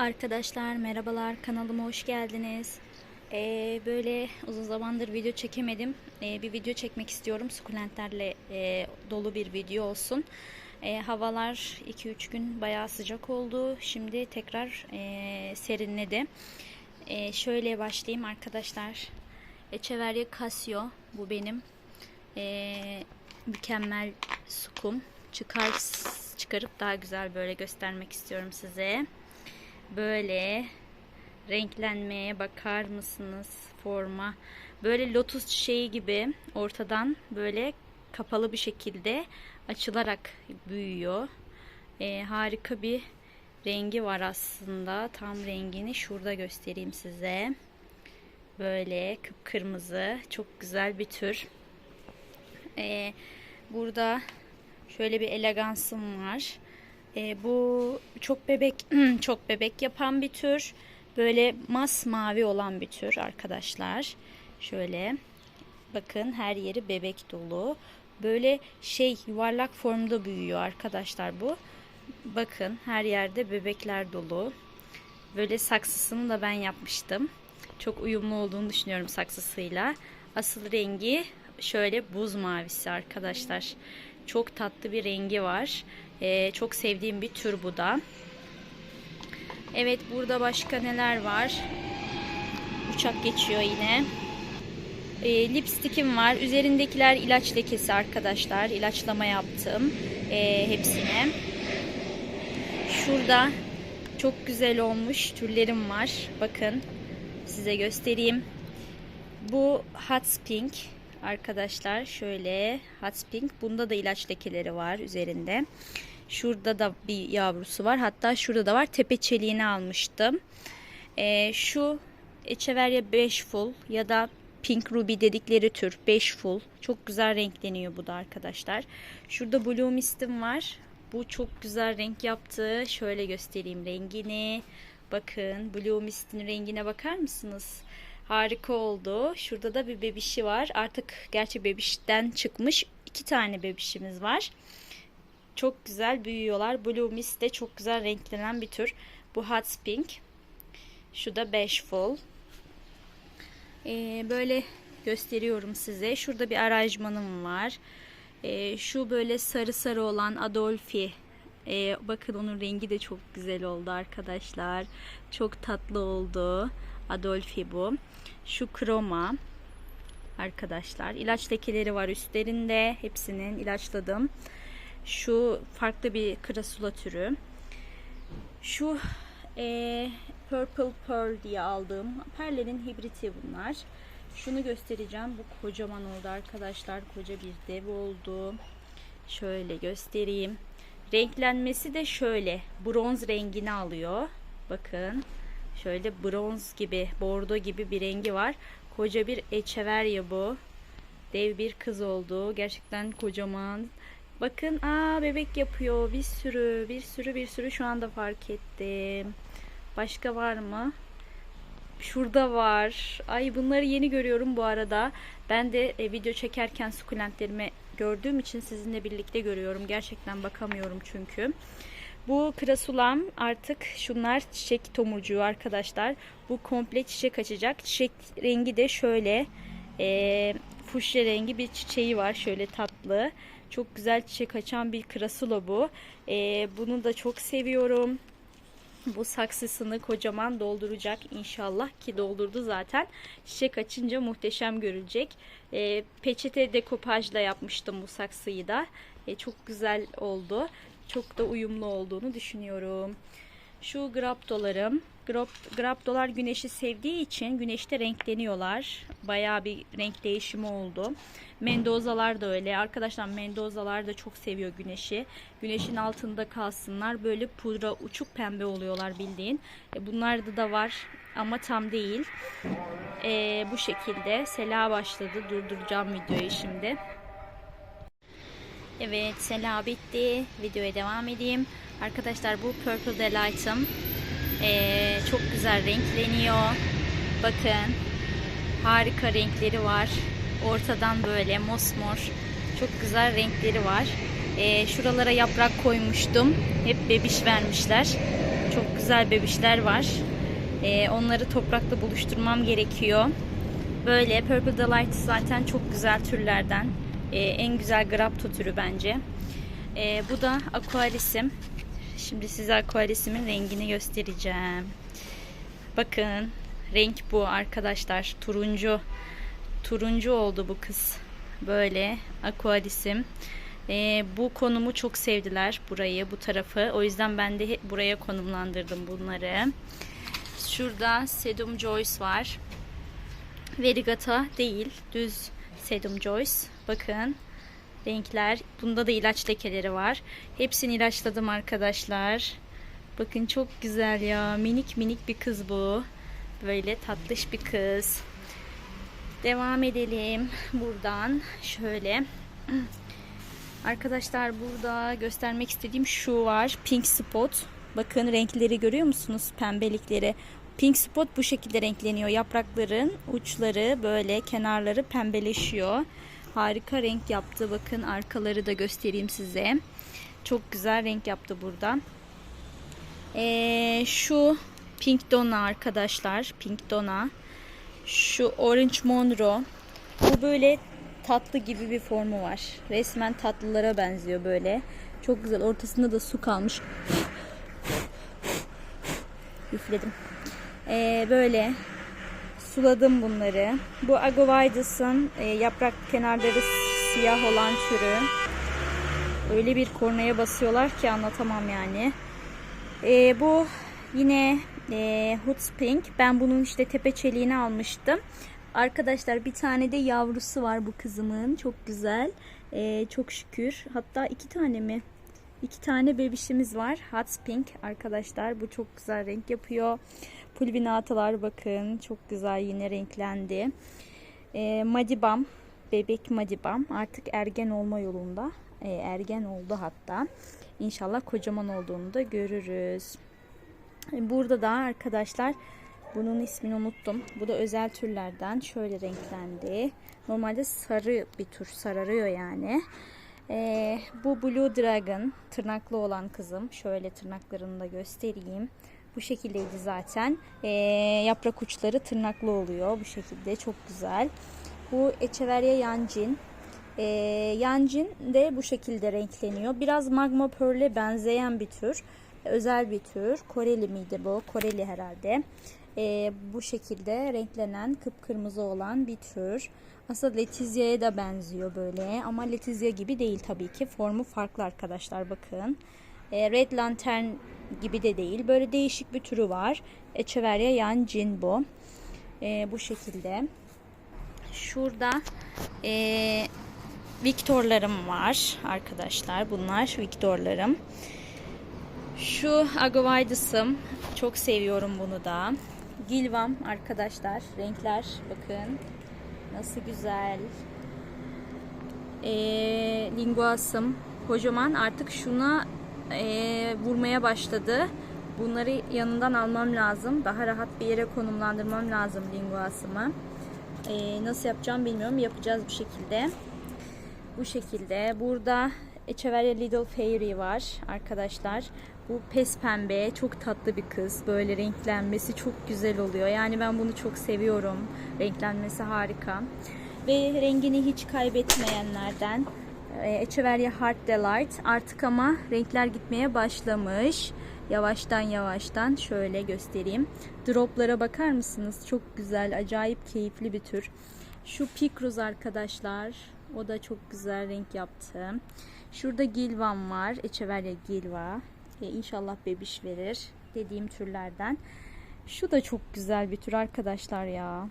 Arkadaşlar merhabalar kanalıma hoş geldiniz. Ee, böyle uzun zamandır video çekemedim. Ee, bir video çekmek istiyorum. Sukulentlerle e, dolu bir video olsun. Ee, havalar 2-3 gün bayağı sıcak oldu. Şimdi tekrar e, serinledi. Ee, şöyle başlayayım arkadaşlar. Echeveria Casio bu benim. Ee, mükemmel sukum. Çıkar, çıkarıp daha güzel böyle göstermek istiyorum size. Böyle renklenmeye bakar mısınız forma? Böyle lotus çiçeği gibi ortadan böyle kapalı bir şekilde açılarak büyüyor. Ee, harika bir rengi var aslında. Tam rengini şurada göstereyim size. Böyle kıpkırmızı. Çok güzel bir tür. Ee, burada şöyle bir elegansım var. E, bu çok bebek çok bebek yapan bir tür. Böyle masmavi olan bir tür arkadaşlar. Şöyle bakın her yeri bebek dolu. Böyle şey yuvarlak formda büyüyor arkadaşlar bu. Bakın her yerde bebekler dolu. Böyle saksısını da ben yapmıştım. Çok uyumlu olduğunu düşünüyorum saksısıyla. Asıl rengi şöyle buz mavisi arkadaşlar. Çok tatlı bir rengi var. Ee, çok sevdiğim bir tür bu da. Evet burada başka neler var? Uçak geçiyor yine. Ee, lipstikim var. Üzerindekiler ilaç lekesi arkadaşlar. İlaçlama yaptım. Ee, hepsine. Şurada çok güzel olmuş türlerim var. Bakın size göstereyim. Bu Hot Pink arkadaşlar şöyle Hot Pink. Bunda da ilaç lekeleri var üzerinde. Şurada da bir yavrusu var. Hatta şurada da var. Tepe çeliğini almıştım. Ee, şu Echeveria 5 full ya da Pink Ruby dedikleri tür 5 full. Çok güzel renkleniyor bu da arkadaşlar. Şurada Blue Mist'im var. Bu çok güzel renk yaptı. Şöyle göstereyim rengini. Bakın Blue Mist'in rengine bakar mısınız? Harika oldu. Şurada da bir bebişi var. Artık gerçi bebişten çıkmış. iki tane bebişimiz var. Çok güzel büyüyorlar. Blue Mist de çok güzel renklenen bir tür. Bu Hot Pink. Şu da Full. Ee, böyle gösteriyorum size. Şurada bir aranjmanım var. Ee, şu böyle sarı sarı olan Adolfi. Ee, bakın onun rengi de çok güzel oldu arkadaşlar. Çok tatlı oldu. Adolfi bu. Şu kroma arkadaşlar. İlaç lekeleri var üstlerinde. Hepsinin ilaçladım. Şu farklı bir krasula türü. Şu e, Purple Pearl diye aldığım perlerin hibriti bunlar. Şunu göstereceğim. Bu kocaman oldu arkadaşlar. Koca bir dev oldu. Şöyle göstereyim. Renklenmesi de şöyle. Bronz rengini alıyor. Bakın. Şöyle bronz gibi, bordo gibi bir rengi var. Koca bir echeveria bu. Dev bir kız oldu. Gerçekten kocaman. Bakın aa bebek yapıyor. Bir sürü, bir sürü, bir sürü şu anda fark ettim. Başka var mı? Şurada var. Ay bunları yeni görüyorum bu arada. Ben de e, video çekerken sukulentlerimi gördüğüm için sizinle birlikte görüyorum. Gerçekten bakamıyorum çünkü. Bu krasulam artık şunlar çiçek tomurcuğu arkadaşlar. Bu komple çiçek açacak. Çiçek rengi de şöyle e, fuşya rengi bir çiçeği var. Şöyle tatlı. Çok güzel çiçek açan bir krasula bu. E, bunu da çok seviyorum. Bu saksısını kocaman dolduracak inşallah ki doldurdu zaten. Çiçek açınca muhteşem görülecek. E, peçete dekopajla yapmıştım bu saksıyı da. E, çok güzel oldu. Çok da uyumlu olduğunu düşünüyorum. Şu graptolarım. Grap, graptolar güneşi sevdiği için güneşte renkleniyorlar. Bayağı bir renk değişimi oldu. Mendozalar da öyle. Arkadaşlar mendozalar da çok seviyor güneşi. Güneşin altında kalsınlar. Böyle pudra uçuk pembe oluyorlar bildiğin. E, bunlarda da var ama tam değil. E, bu şekilde. Sela başladı. Durduracağım videoyu şimdi. Evet sela bitti. Videoya devam edeyim. Arkadaşlar bu Purple Delight'ım. Ee, çok güzel renkleniyor. Bakın. Harika renkleri var. Ortadan böyle mosmor. Çok güzel renkleri var. Ee, şuralara yaprak koymuştum. Hep bebiş vermişler. Çok güzel bebişler var. Ee, onları toprakla buluşturmam gerekiyor. Böyle Purple Delight zaten çok güzel türlerden. Ee, en güzel grapto türü bence. Ee, bu da aquarisim. Şimdi size aquarisimin rengini göstereceğim. Bakın renk bu arkadaşlar. Turuncu. Turuncu oldu bu kız. Böyle aquarisim. Ee, bu konumu çok sevdiler burayı, bu tarafı. O yüzden ben de buraya konumlandırdım bunları. Şurada Sedum Joyce var. Verigata değil, düz Sedum Joyce. Bakın renkler. Bunda da ilaç lekeleri var. Hepsini ilaçladım arkadaşlar. Bakın çok güzel ya. Minik minik bir kız bu. Böyle tatlış bir kız. Devam edelim buradan. Şöyle. Arkadaşlar burada göstermek istediğim şu var. Pink Spot. Bakın renkleri görüyor musunuz? Pembelikleri. Pink Spot bu şekilde renkleniyor. Yaprakların uçları böyle kenarları pembeleşiyor. Harika renk yaptı. Bakın arkaları da göstereyim size. Çok güzel renk yaptı burada. Ee, şu Pink Donna arkadaşlar. Pink Donna. Şu Orange Monroe. Bu böyle tatlı gibi bir formu var. Resmen tatlılara benziyor böyle. Çok güzel. Ortasında da su kalmış. Üfledim. Ee, böyle suladım bunları. Bu Agovidus'un e, yaprak kenarları siyah olan türü. Öyle bir kornaya basıyorlar ki anlatamam yani. Ee, bu yine e, Hoots Pink. Ben bunun işte tepe çeliğini almıştım. Arkadaşlar bir tane de yavrusu var bu kızımın. Çok güzel. Ee, çok şükür. Hatta iki tane mi? İki tane bebişimiz var. Hot Pink arkadaşlar. Bu çok güzel renk yapıyor. Pulvinatalar bakın. Çok güzel yine renklendi. Ee, Madibam. Bebek Madibam. Artık ergen olma yolunda. Ee, ergen oldu hatta. İnşallah kocaman olduğunu da görürüz. Burada da arkadaşlar bunun ismini unuttum. Bu da özel türlerden. Şöyle renklendi. Normalde sarı bir tür. Sararıyor yani. Ee, bu Blue Dragon. Tırnaklı olan kızım. Şöyle tırnaklarını da göstereyim. Bu şekildeydi zaten. Ee, yaprak uçları tırnaklı oluyor. Bu şekilde. Çok güzel. Bu Echeveria Yancin. Ee, Yancin de bu şekilde renkleniyor. Biraz Magma Pearl'e benzeyen bir tür. Özel bir tür. Koreli miydi bu? Koreli herhalde e, bu şekilde renklenen kıpkırmızı olan bir tür. Aslında Letizia'ya da benziyor böyle ama Letizia gibi değil tabii ki. Formu farklı arkadaşlar bakın. E, Red Lantern gibi de değil. Böyle değişik bir türü var. Echeveria Yancin bu. E, bu şekilde. Şurada e, Victorlarım var arkadaşlar. Bunlar Victorlarım. Şu Agovidus'ım. Çok seviyorum bunu da. Gilvam arkadaşlar. Renkler bakın. Nasıl güzel. Ee, linguasım kocaman. Artık şuna e, vurmaya başladı. Bunları yanından almam lazım. Daha rahat bir yere konumlandırmam lazım linguasımı. Ee, nasıl yapacağım bilmiyorum. Yapacağız bir şekilde. Bu şekilde. Burada Echeveria Little Fairy var arkadaşlar. Bu pes pembe, çok tatlı bir kız. Böyle renklenmesi çok güzel oluyor. Yani ben bunu çok seviyorum. Renklenmesi harika. Ve rengini hiç kaybetmeyenlerden e, Echeveria Heart Delight. Artık ama renkler gitmeye başlamış. Yavaştan yavaştan şöyle göstereyim. Droplara bakar mısınız? Çok güzel, acayip keyifli bir tür. Şu Picruz arkadaşlar. O da çok güzel renk yaptı. Şurada Gilvan var. Echeveria Gilva. Ee, inşallah bebiş verir. Dediğim türlerden. Şu da çok güzel bir tür arkadaşlar ya.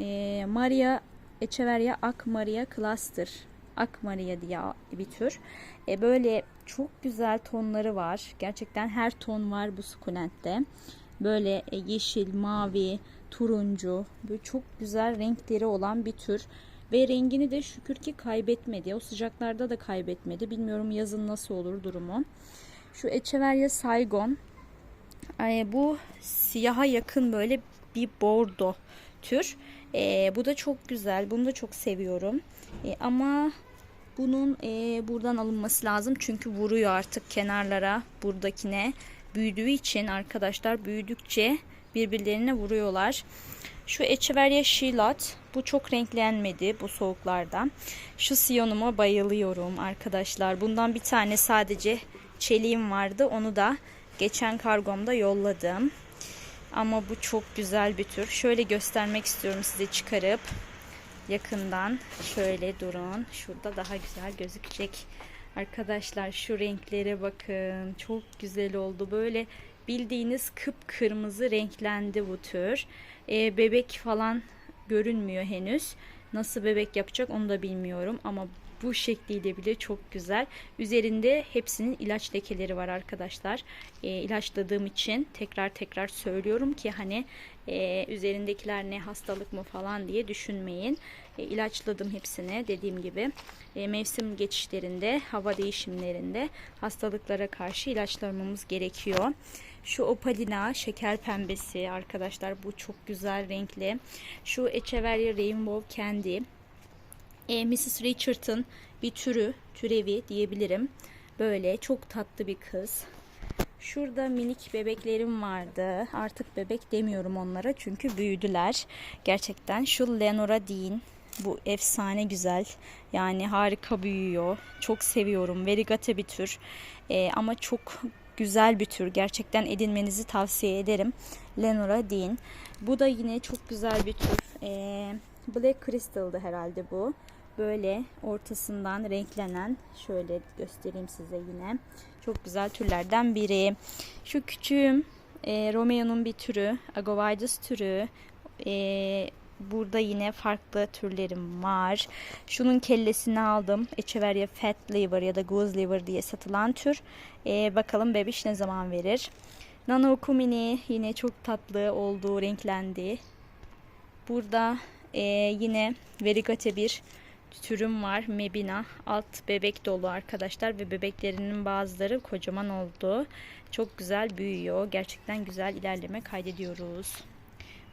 Ee, Maria Echeveria Ak Maria Cluster. Ak Maria diye bir tür. Ee, böyle çok güzel tonları var. Gerçekten her ton var bu sukulentte. Böyle e, yeşil, mavi, turuncu. Böyle çok güzel renkleri olan bir tür. Ve rengini de şükür ki kaybetmedi. O sıcaklarda da kaybetmedi. Bilmiyorum yazın nasıl olur durumu. Şu Echeveria Saigon. E, bu siyaha yakın böyle bir bordo tür. E, bu da çok güzel. Bunu da çok seviyorum. E, ama bunun e, buradan alınması lazım. Çünkü vuruyor artık kenarlara buradakine. büyüdüğü için arkadaşlar büyüdükçe birbirlerine vuruyorlar. Şu Echeveria Shilot bu çok renklenmedi bu soğuklarda. Şu siyonuma bayılıyorum arkadaşlar. Bundan bir tane sadece çeliğim vardı. Onu da geçen kargomda yolladım. Ama bu çok güzel bir tür. Şöyle göstermek istiyorum size çıkarıp yakından. Şöyle durun. Şurada daha güzel gözükecek. Arkadaşlar şu renklere bakın. Çok güzel oldu. Böyle bildiğiniz kıpkırmızı renklendi bu tür. Ee, bebek falan görünmüyor henüz. Nasıl bebek yapacak onu da bilmiyorum ama bu şekliyle bile çok güzel. Üzerinde hepsinin ilaç lekeleri var arkadaşlar. E, ilaçladığım için tekrar tekrar söylüyorum ki hani e, üzerindekiler ne hastalık mı falan diye düşünmeyin. E, ilaçladım hepsini dediğim gibi. E, mevsim geçişlerinde, hava değişimlerinde hastalıklara karşı ilaçlamamız gerekiyor. Şu opalina şeker pembesi arkadaşlar bu çok güzel renkli. Şu Echeveria Rainbow Candy e, Mrs. Richard'ın bir türü, türevi diyebilirim. Böyle çok tatlı bir kız. Şurada minik bebeklerim vardı. Artık bebek demiyorum onlara çünkü büyüdüler. Gerçekten şu Lenora Dean bu efsane güzel. Yani harika büyüyor. Çok seviyorum. Verigate bir tür. E, ama çok güzel bir tür. Gerçekten edinmenizi tavsiye ederim. Lenora Dean. Bu da yine çok güzel bir tür. E, Black Crystal'dı herhalde bu. Böyle ortasından renklenen şöyle göstereyim size yine. Çok güzel türlerden biri. Şu küçüğüm e, Romeo'nun bir türü. Agovides türü. E, burada yine farklı türlerim var. Şunun kellesini aldım. Echeveria Fat Liver ya da Goose Liver diye satılan tür. E, bakalım bebiş ne zaman verir. Nano Kumini yine çok tatlı olduğu renklendi. Burada e, yine Verigate bir türüm var. Mebina. Alt bebek dolu arkadaşlar ve bebeklerinin bazıları kocaman oldu. Çok güzel büyüyor. Gerçekten güzel ilerleme kaydediyoruz.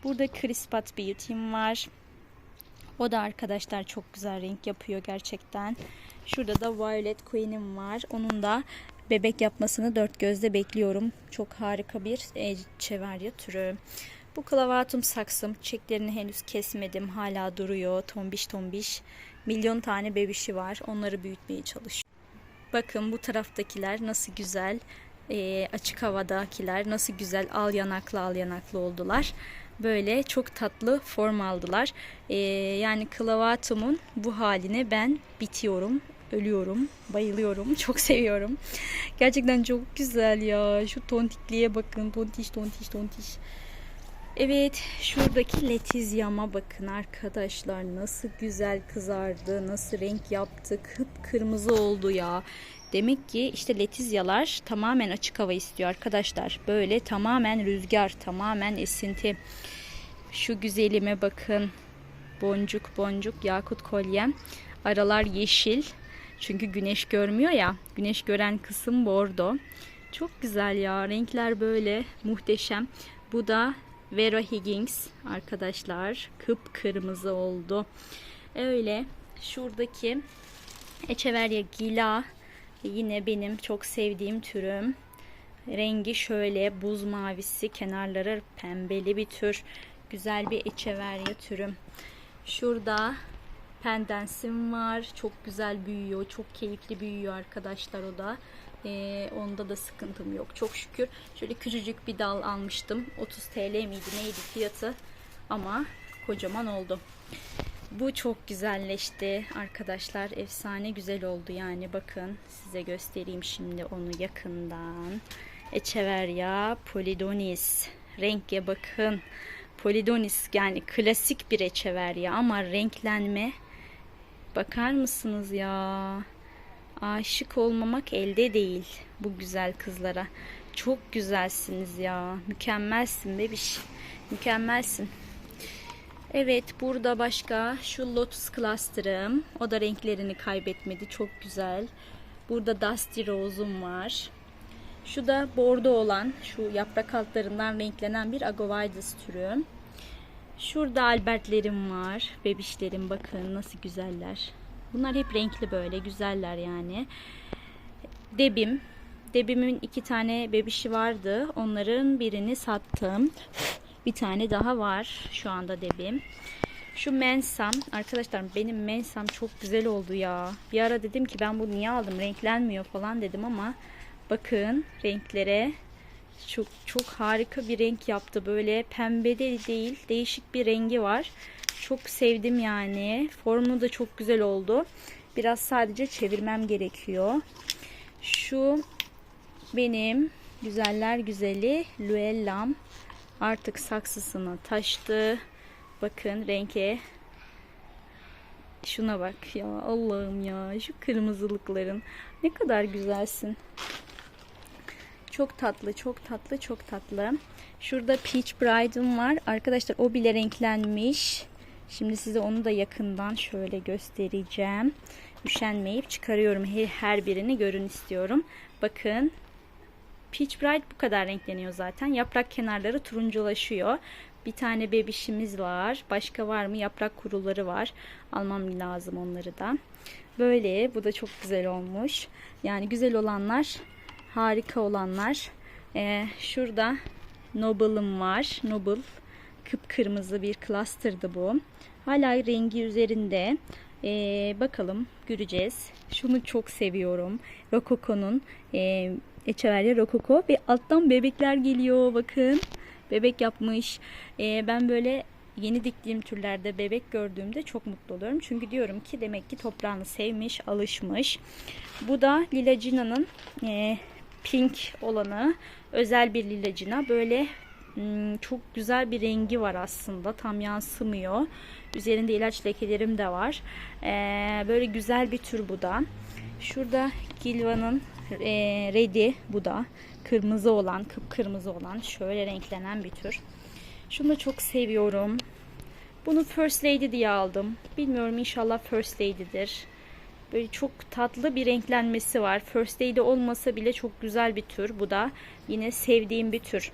Burada Crispat Beauty'm var. O da arkadaşlar çok güzel renk yapıyor gerçekten. Şurada da Violet Queen'im var. Onun da bebek yapmasını dört gözle bekliyorum. Çok harika bir Echeveria türü. Bu klavatum saksım. Çiçeklerini henüz kesmedim. Hala duruyor. Tombiş tombiş. Milyon tane bebişi var. Onları büyütmeye çalışıyorum. Bakın bu taraftakiler nasıl güzel. E, açık havadakiler nasıl güzel al yanaklı al yanaklı oldular. Böyle çok tatlı form aldılar. E, yani klavatumun bu haline ben bitiyorum ölüyorum. Bayılıyorum. Çok seviyorum. Gerçekten çok güzel ya. Şu tontikliğe bakın. Tontiş tontiş tontiş. Evet şuradaki letizyama bakın arkadaşlar. Nasıl güzel kızardı nasıl renk yaptı kıpkırmızı oldu ya. Demek ki işte letizyalar tamamen açık hava istiyor arkadaşlar. Böyle tamamen rüzgar tamamen esinti. Şu güzelime bakın. Boncuk boncuk yakut kolyem aralar yeşil. Çünkü güneş görmüyor ya. Güneş gören kısım bordo. Çok güzel ya. Renkler böyle. Muhteşem. Bu da Vera Higgins arkadaşlar kıpkırmızı oldu. Öyle şuradaki Echeveria Gila yine benim çok sevdiğim türüm. Rengi şöyle buz mavisi kenarları pembeli bir tür. Güzel bir Echeveria türüm. Şurada pendensim var. Çok güzel büyüyor. Çok keyifli büyüyor arkadaşlar o da. Ee, onda da sıkıntım yok. Çok şükür. Şöyle küçücük bir dal almıştım. 30 TL miydi neydi fiyatı. Ama kocaman oldu. Bu çok güzelleşti arkadaşlar. Efsane güzel oldu yani. Bakın size göstereyim şimdi onu yakından. Echeveria Polidonis. Renkye bakın. Polidonis yani klasik bir Echeveria ama renklenme bakar mısınız ya? Aşık olmamak elde değil bu güzel kızlara. Çok güzelsiniz ya. Mükemmelsin bebiş. Mükemmelsin. Evet burada başka şu Lotus Cluster'ım. O da renklerini kaybetmedi. Çok güzel. Burada Dusty Rose'um var. Şu da bordo olan şu yaprak altlarından renklenen bir Agovides türü. Şurada Albertlerim var. Bebişlerim bakın nasıl güzeller. Bunlar hep renkli böyle güzeller yani. Debim Debimin iki tane bebişi vardı. Onların birini sattım. Bir tane daha var şu anda debim. Şu mensam arkadaşlar benim mensam çok güzel oldu ya. Bir ara dedim ki ben bunu niye aldım renklenmiyor falan dedim ama bakın renklere çok çok harika bir renk yaptı. Böyle pembe de değil değişik bir rengi var. Çok sevdim yani. Formu da çok güzel oldu. Biraz sadece çevirmem gerekiyor. Şu benim güzeller güzeli Luellam artık saksısına taştı. Bakın renke. Şuna bak ya Allah'ım ya şu kırmızılıkların ne kadar güzelsin. Çok tatlı, çok tatlı, çok tatlı. Şurada Peach Bride'ım var. Arkadaşlar o bile renklenmiş. Şimdi size onu da yakından şöyle göstereceğim. Üşenmeyip çıkarıyorum. Her, her birini görün istiyorum. Bakın. Peach Bride bu kadar renkleniyor zaten. Yaprak kenarları turunculaşıyor. Bir tane bebişimiz var. Başka var mı? Yaprak kuruları var. Almam lazım onları da. Böyle. Bu da çok güzel olmuş. Yani güzel olanlar harika olanlar. Ee, şurada Noble'ım var. Noble kıpkırmızı bir cluster'dı bu. Hala rengi üzerinde. Ee, bakalım göreceğiz. Şunu çok seviyorum. Rococo'nun e, Echeverria Rococo ve alttan bebekler geliyor. Bakın bebek yapmış. Ee, ben böyle yeni diktiğim türlerde bebek gördüğümde çok mutlu oluyorum. Çünkü diyorum ki demek ki toprağını sevmiş, alışmış. Bu da Lilacina'nın e, pink olanı. Özel bir lilacina. Böyle çok güzel bir rengi var aslında. Tam yansımıyor. Üzerinde ilaç lekelerim de var. Ee, böyle güzel bir tür bu da. Şurada Gilva'nın e, Ready bu da. Kırmızı olan, kıpkırmızı olan şöyle renklenen bir tür. Şunu da çok seviyorum. Bunu First Lady diye aldım. Bilmiyorum inşallah First Lady'dir. Böyle çok tatlı bir renklenmesi var. First Lady olmasa bile çok güzel bir tür. Bu da yine sevdiğim bir tür.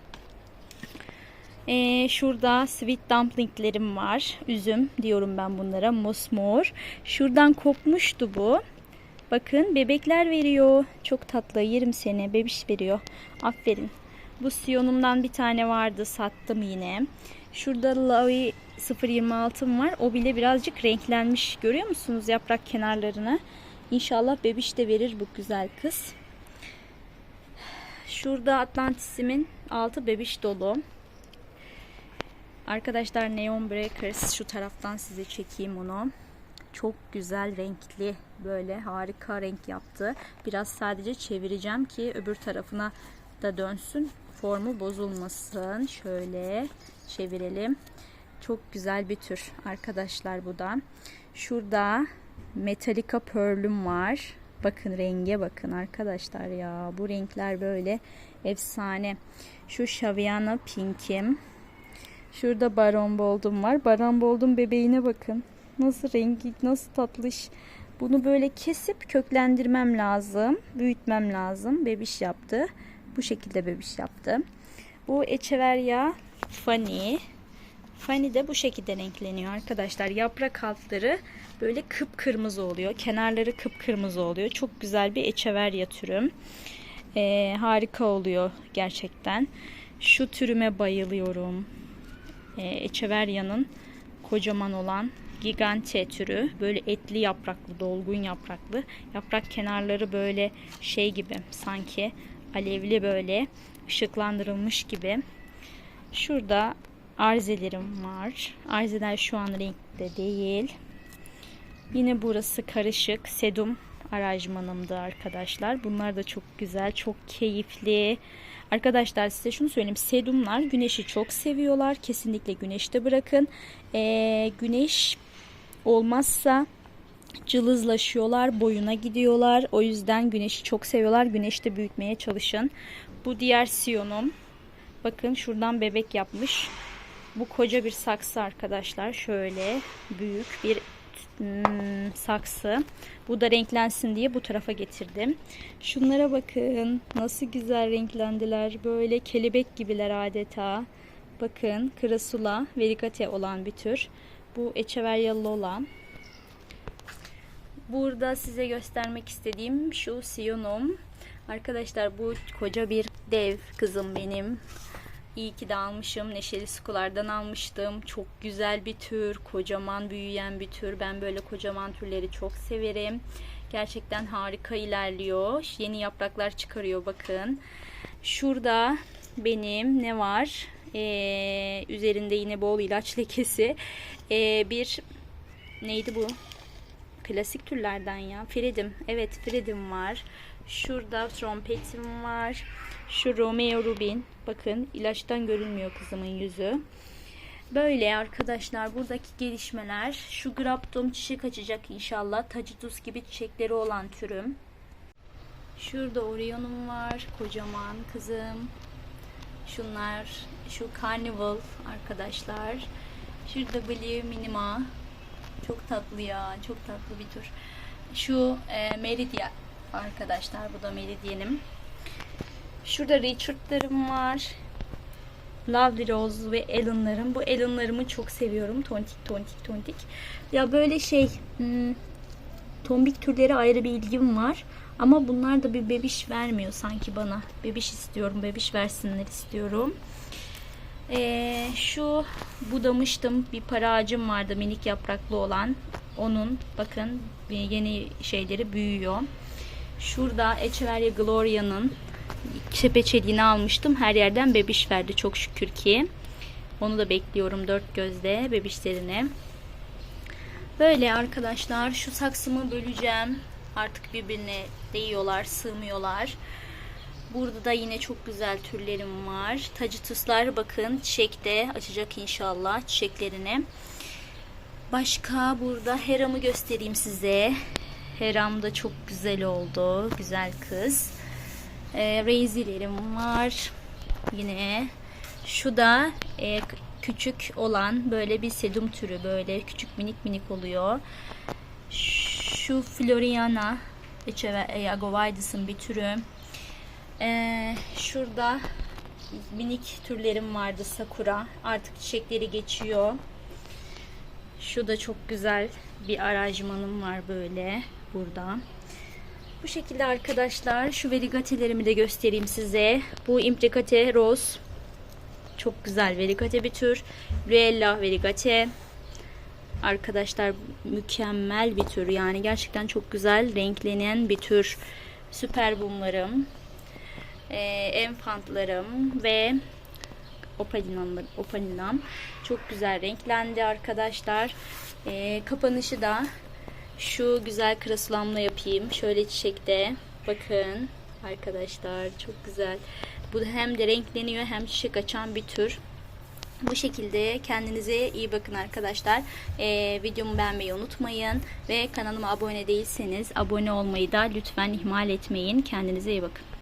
Ee, şurada sweet dumplinglerim var. Üzüm diyorum ben bunlara. Mosmor. Şuradan kopmuştu bu. Bakın bebekler veriyor. Çok tatlı. Yerim seni. Bebiş veriyor. Aferin. Bu siyonumdan bir tane vardı. Sattım yine. Şurada Lavi 026'm var. O bile birazcık renklenmiş. Görüyor musunuz yaprak kenarlarını? İnşallah bebiş de verir bu güzel kız. Şurada Atlantis'imin altı bebiş dolu. Arkadaşlar Neon Breakers şu taraftan size çekeyim onu. Çok güzel renkli böyle harika renk yaptı. Biraz sadece çevireceğim ki öbür tarafına da dönsün. Formu bozulmasın. Şöyle çevirelim. Çok güzel bir tür arkadaşlar bu da. Şurada Metallica Pearl'üm var. Bakın renge bakın arkadaşlar ya. Bu renkler böyle efsane. Şu Shaviana Pink'im. Şurada Baron Bold'um var. Baron Bold'un bebeğine bakın. Nasıl rengi, nasıl tatlış. Bunu böyle kesip köklendirmem lazım. Büyütmem lazım. Bebiş yaptı. Bu şekilde bebiş yaptı. Bu Echeverria Fanny. Fanny de bu şekilde renkleniyor arkadaşlar. Yaprak altları böyle kıpkırmızı oluyor. Kenarları kıpkırmızı oluyor. Çok güzel bir Echeverria türüm. Ee, harika oluyor gerçekten. Şu türüme bayılıyorum. Ee, Echeveria'nın kocaman olan Gigante türü. Böyle etli yapraklı, dolgun yapraklı. Yaprak kenarları böyle şey gibi sanki alevli böyle ışıklandırılmış gibi. Şurada arzelerim var. Arzeler şu an renkte değil. Yine burası karışık. Sedum aranjmanımdı arkadaşlar. Bunlar da çok güzel, çok keyifli. Arkadaşlar size şunu söyleyeyim. Sedumlar güneşi çok seviyorlar. Kesinlikle güneşte bırakın. Ee, güneş olmazsa cılızlaşıyorlar, boyuna gidiyorlar. O yüzden güneşi çok seviyorlar. Güneşte büyütmeye çalışın. Bu diğer siyonum. Bakın şuradan bebek yapmış. Bu koca bir saksı arkadaşlar. Şöyle büyük bir saksı. Bu da renklensin diye bu tarafa getirdim. Şunlara bakın. Nasıl güzel renklendiler. Böyle kelebek gibiler adeta. Bakın krasula vericate olan bir tür. Bu Echeverria Lola. Burada size göstermek istediğim şu siyonum. Arkadaşlar bu koca bir dev kızım benim. İyi ki de almışım. Neşeli sukulardan almıştım. Çok güzel bir tür. Kocaman büyüyen bir tür. Ben böyle kocaman türleri çok severim. Gerçekten harika ilerliyor. Yeni yapraklar çıkarıyor bakın. Şurada benim ne var? Ee, üzerinde yine bol ilaç lekesi. Ee, bir neydi bu? Klasik türlerden ya. Fredim. Evet Fredim var. Şurada trompetim var. Şu Romeo Rubin. Bakın ilaçtan görünmüyor kızımın yüzü. Böyle arkadaşlar buradaki gelişmeler. Şu Graptum çiçek açacak inşallah. Tacitus gibi çiçekleri olan türüm. Şurada Orion'um var. Kocaman kızım. Şunlar şu Carnival arkadaşlar. Şurada Blue Minima. Çok tatlı ya. Çok tatlı bir tür. Şu e, Meridian arkadaşlar. Bu da Meridian'im. Şurada Richard'larım var. Lovely Rose ve Ellen'larım. Bu Ellen'larımı çok seviyorum. Tontik tontik tontik. Ya böyle şey hmm, tombik türleri ayrı bir ilgim var. Ama bunlar da bir bebiş vermiyor sanki bana. Bebiş istiyorum. Bebiş versinler istiyorum. Ee, şu budamıştım. Bir para ağacım vardı minik yapraklı olan. Onun bakın yeni şeyleri büyüyor. Şurada Echeverria Gloria'nın çepeçeliğini almıştım. Her yerden bebiş verdi çok şükür ki. Onu da bekliyorum dört gözle bebişlerini. Böyle arkadaşlar şu saksımı böleceğim. Artık birbirine değiyorlar, sığmıyorlar. Burada da yine çok güzel türlerim var. Tacituslar bakın çiçekte açacak inşallah çiçeklerini. Başka burada Heram'ı göstereyim size. Heram da çok güzel oldu. Güzel kız. Ee, Reizilerim var. Yine şu da e, küçük olan böyle bir sedum türü böyle küçük minik minik oluyor. Şu Floriana Agovaidis'in bir türü. Ee, şurada minik türlerim vardı Sakura. Artık çiçekleri geçiyor. Şu da çok güzel bir aranjmanım var böyle burada. Bu şekilde arkadaşlar şu verigatelerimi de göstereyim size. Bu Imbricate Rose. Çok güzel verigate bir tür. Ruella verigate. Arkadaşlar mükemmel bir tür. Yani gerçekten çok güzel renklenen bir tür. Süper bumlarım. E, enfantlarım ve opalinam, opalinam çok güzel renklendi arkadaşlar. E, kapanışı da şu güzel krasulamla yapayım. Şöyle çiçekte. Bakın arkadaşlar çok güzel. Bu hem de renkleniyor hem çiçek açan bir tür. Bu şekilde kendinize iyi bakın arkadaşlar. Ee, videomu beğenmeyi unutmayın. Ve kanalıma abone değilseniz abone olmayı da lütfen ihmal etmeyin. Kendinize iyi bakın.